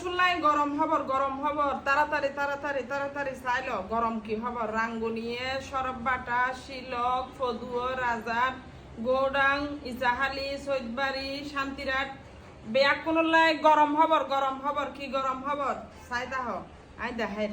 শুনলাই গরম খবর গরম খবর তাড়াতাড়ি তাড়াতাড়ি তাড়াতাড়ি চাইল। গরম কি খবর রাঙ্গুনিয়ে সরব বাটা শিলক ফদুয় রাজার গৌডাং, ইজাহালি, সৈদবাড়ি, শান্তিরাট। বেয়াক কোনো লাই গরম খবর গরম খবর কি গরম খবর চাই দাহ আই দেহের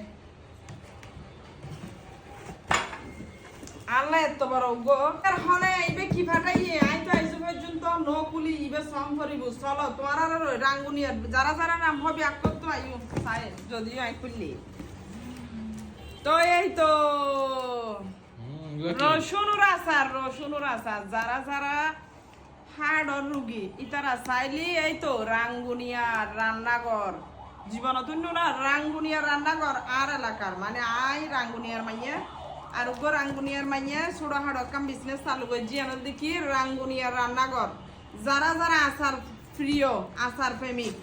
আল্লাহ এত বড় গো। আর হলে এইবে কি ফাটাই আই তো আইসু পর্যন্ত ন কুলি ইবে সম করিব। চলো তোমার আর রাঙ্গুনিয়ার যারা যারা নাম হবে এক তো আইও চাই যদিও আই খুললি। তো এই তো রসুনুর আচার রসুনুর আচার যারা যারা হাড়র রুগী ইতারা চাইলি এই তো রাঙ্গুনিয়ার রান্নাঘর। জীবনতুন্য না রাঙ্গুনিয়ার রান্নাঘর আর এলাকার। মানে আই রাঙ্গুনিয়ার মাইয়া। আর গো রাঙ্গুনিয়ার মাইয়া ছোট হাড় কাম বিজনেস চালু করে জিয়ানোর দেখি রাঙ্গুনিয়ার রান্নাঘর। যারা যারা আচার প্রিয়, আচার প্রেমিক,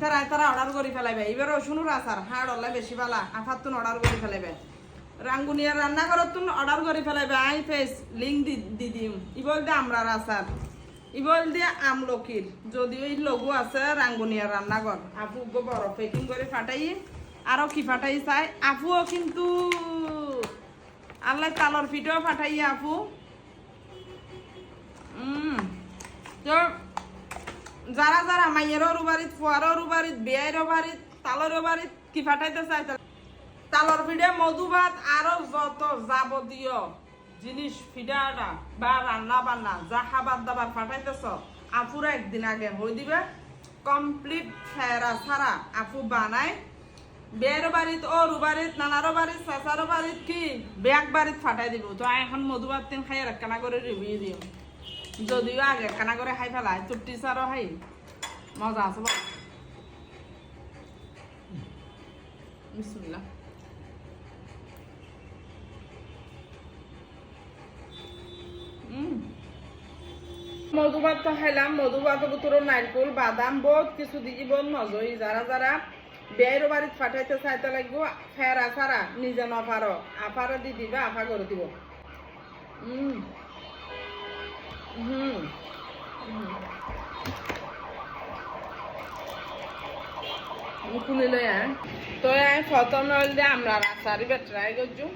তারা তারা অর্ডার করে ফেলাইবে। এবার রসুনুর আচার হাড় হলে বেশি ভালা আফার তুন অর্ডার করে ফেলাইবে। রাঙ্গুনিয়ার রান্নাঘরত তুমি অর্ডার করে ফেলাইবে। আই ফেস লিঙ্ক দি দি দিম। ই বলতে আমরা আচার ই বলতে আমলকির যদি ওই লঘু আছে রাঙ্গুনিয়ার রান্নাঘর আপু বড় পেকিং করে ফাটাই আরও কি ফাটাই চাই? আপুও কিন্তু আল্লাহ তালর পিঠেও ফাটাই আপু। তো যারা যারা মাইয়েরও বাড়িত ফুয়ারও বাড়িত বিয়েরও বাড়িত তালরও বাড়িত কি ফাটাইতে চাই তালর পিঠে মধু ভাত আরও যত যাবতীয় জিনিস ফিডাটা বা রান্না বান্না, যা খাবার দাবার ফাটাইতেছ আপুরা একদিন আগে হয়ে দিবে। কমপ্লিট ফেরা ছাড়া আপু বানায়। বের বাড়িত ওর বাড়িত, নানারও বাড়িত, চাচারও বাড়িত কি? ব্যাগ বাড়িত ফাটাই দিব। তো এখন মধু ভাত তিন খাই একখানা করে রিভিউ দিম। যদিও আগে একখানা করে খাই ফেলাই তোর টিচারও খাই। মজা আছে বল। বিসমিল্লাহ মধুভাত তো খাইলাম ভিতরে নারকেল বাদাম বহুত কিছু দিই বহুত মজই যারা যারা বেয়ের বাড়িত ফাটাইতে চাইতে লাগবো ফেরা ছাড়া নিজে নপারো আফারও দি দিবা, আফা করে দিব। উম। হুম শুনি লই আয় তো আয় প্রথম হইল আমরা আচারি বেটরাই গজু।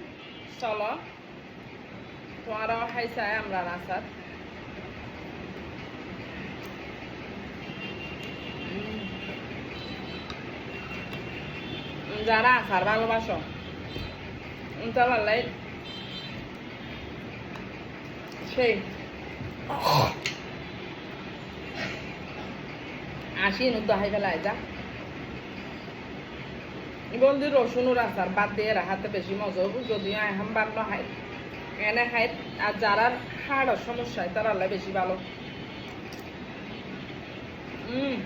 চলো। তোমারও খাইছাই আমরা আচার যারা আচার ভালোবাসো। সেই। আসি হাই ফেলাই, যা। বলদি রসুনের আচার বাদ দিয়ে রাখাতে বেশি মজা হব যদিও এখন বান্ন হাই এনে খাই, আর যারা হাড়ের সমস্যা হয় তারা বেশি ভালো। হুম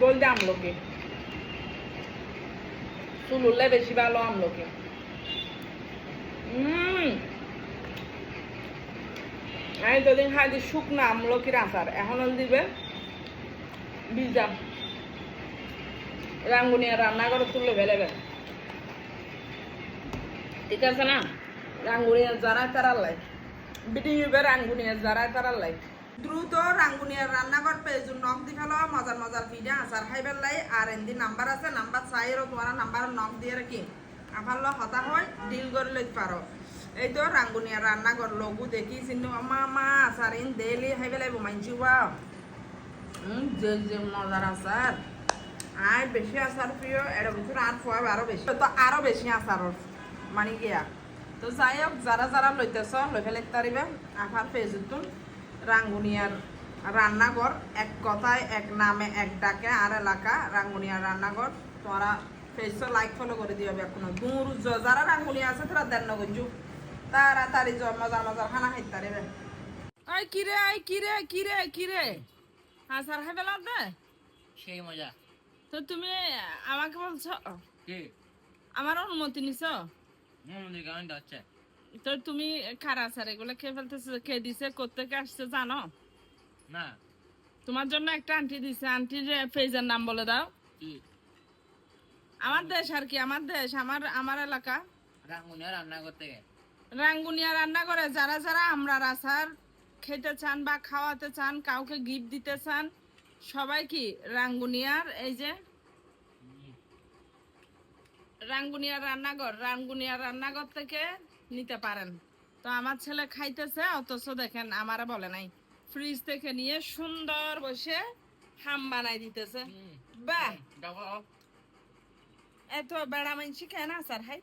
বলতে আমলোকে। চুলুলে বেশি ভালো আমলোকে। আমি তোদিন খাই দি শুকনা আমলকির আচার, এখন দিবে বিজা রাঙ্গুনিয়া রান্না করে তুলে ফেলেবে ঠিক আছে না? রাঙ্গুনিয়া যারা তারা লাই। বিটি রাঙ্গুনিয়া যারা তারা লাই। দ্রুত রাঙ্গুনিয়ার রান্নাঘর পেজুর নখ দি ফেলো মজার মজার ভিডিও আচার খাইবার লাই আর এন্দি নাম্বার আছে, নাম্বার চাইরও তোমার নাম্বার নখ দিয়ে রাখি আবার ল হতা হয় ডিল করে লইতে পারো এই তো রাঙ্গুনিয়ার রান্নাঘর লঘু দেখি চিন্তা মা মা আচার ইন ডেইলি খাইবে লাগবো মানছি হুম যে যে মজার আচার আর বেশি আচার প্রিয় এটা বছর আর খোয়া আরও বেশি তো আরও বেশি আচারর মানে গিয়া তো যাই হোক যারা যারা লইতেছ লই ফেলে তারিবে আফার ফেসবুক রাঙ্গুনিয়ার রান্নাঘর এক কথায় এক নামে এক ডাকে আর এলাকা রাঙ্গুনিয়ার রান্নাঘর। তোমরা ফেসও লাইক ফলো করে দিও এখনও। দূর যারা রাঙ্গুনিয়া আছে তারা দেন নগঞ্জু তাড়াতাড়ি জ মজার মজার খানা খাইতে পারবে আই কিরে আই কিরে কিরে কিরে আচার খাই পেলাম না সেই মজা। তো তুমি আমাকে বলছো? কি? আমার অনুমতি নিছ? মন্দির কেমন তো তুমি খারা এগুলো খেয়ে ফেলতেছো? খেয়ে দিছে? কোথেকে আসছে জানো? না। তোমার জন্য একটা আন্টি দিছে। আন্টির পেজের নাম বলে দাও। আমার দেশ আর কি আমার দেশ আমার আমার এলাকা। রাঙ্গুনিয়া রান্না করতে রাঙ্গুনিয়া রান্না করে। যারা যারা আমরা আচার খেতে চান বা খাওয়াতে চান কাউকে গিফট দিতে চান সবাই কি রাঙ্গুনিয়ার? এই যে রাঙ্গুনিয়ার রান্নাঘর। রাঙ্গুনিয়ার রান্নাঘর থেকে নিতে পারেন। তো আমার ছেলে খাইতেছে অথচ দেখেন আমারে বলে নাই ফ্রিজ থেকে নিয়ে সুন্দর বসে হাম বানাই দিতেছে। বাহ! এত বেড়া মানছি কেন স্যার হাই?